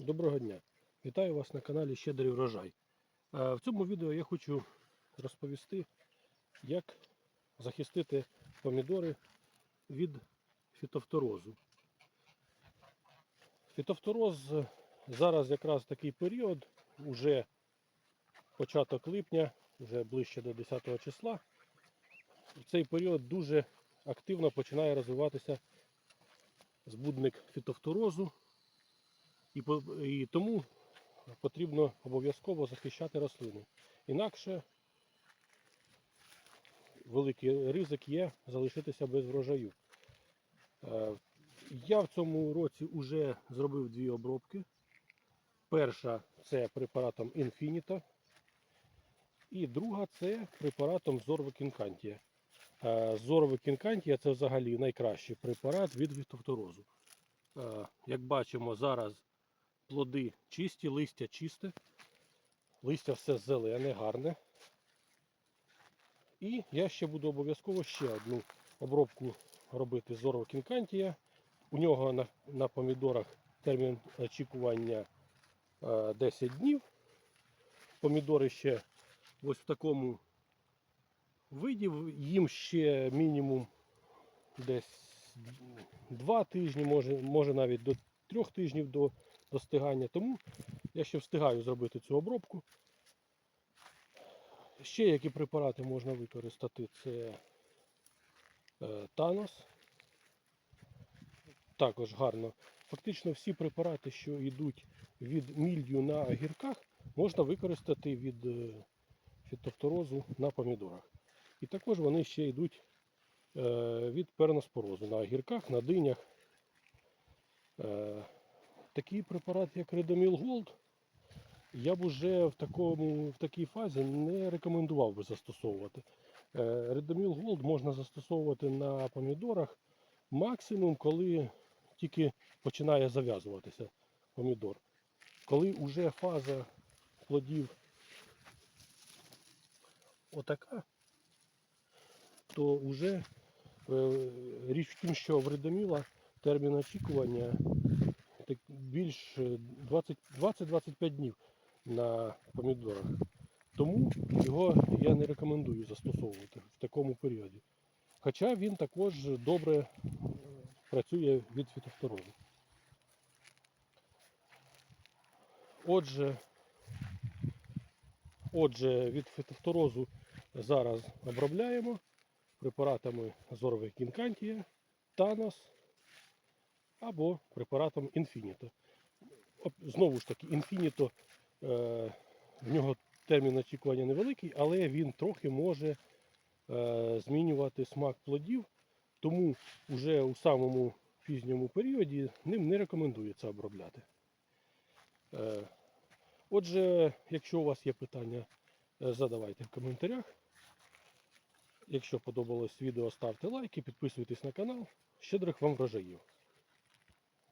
Доброго дня! Вітаю вас на каналі Щедрий врожай. Е, В цьому відео я хочу розповісти, як захистити помідори від фітофторозу. Фітофтороз зараз якраз такий період, уже початок липня, вже ближче до 10 числа. В цей період дуже активно починає розвиватися збудник фітофторозу. І, і тому потрібно обов'язково захищати рослину. Інакше великий ризик є залишитися без врожаю. Е, Я в цьому році вже зробив дві обробки. Перша це препаратом Infinito. І друга це препаратом Зорвокінкантія. Зорвокінкантія це взагалі найкращий препарат від фітофторозу. Е, Як бачимо, зараз плоди чисті, листя чисте, листя все зелене, гарне. І я ще буду обов'язково ще одну обробку робити з Орвокінкантія. У нього на, на помідорах термін очікування е, 10 днів. Помідори ще ось в такому виді, їм ще мінімум десь 2 тижні, може, може навіть до 3 тижнів до достигання. Тому я ще встигаю зробити цю обробку. Ще які препарати можна використати, це е, Танос. Також гарно. Фактично всі препарати, що йдуть від мільдю на огірках, можна використати від е, фітофторозу на помідорах. І також вони ще йдуть е, від перноспорозу на огірках, на динях. Такий препарат, як Redomil Gold, я б уже в, такому, в такій фазі не рекомендував би застосовувати. Е, Redomil Gold можна застосовувати на помідорах максимум, коли тільки починає зав'язуватися помідор. Коли вже фаза плодів отака, то вже е, річ в тім, що в редоміла термін очікування більш е, 20 20-25 днів на помідорах. Тому його я не рекомендую застосовувати в такому періоді. Хоча він також добре е, працює від фітофторозу. Отже, отже, від фітофторозу зараз обробляємо препаратами Зорових Кінкантія, Танос або препаратом Infinito. Знову ж таки, Infinito, е, в нього термін очікування невеликий, але він трохи може е, змінювати смак плодів, тому вже у самому пізньому періоді ним не рекомендується обробляти. Е, отже, якщо у вас є питання, задавайте в коментарях. Якщо подобалось відео, ставте лайки, підписуйтесь на канал. Щедрих вам врожаїв!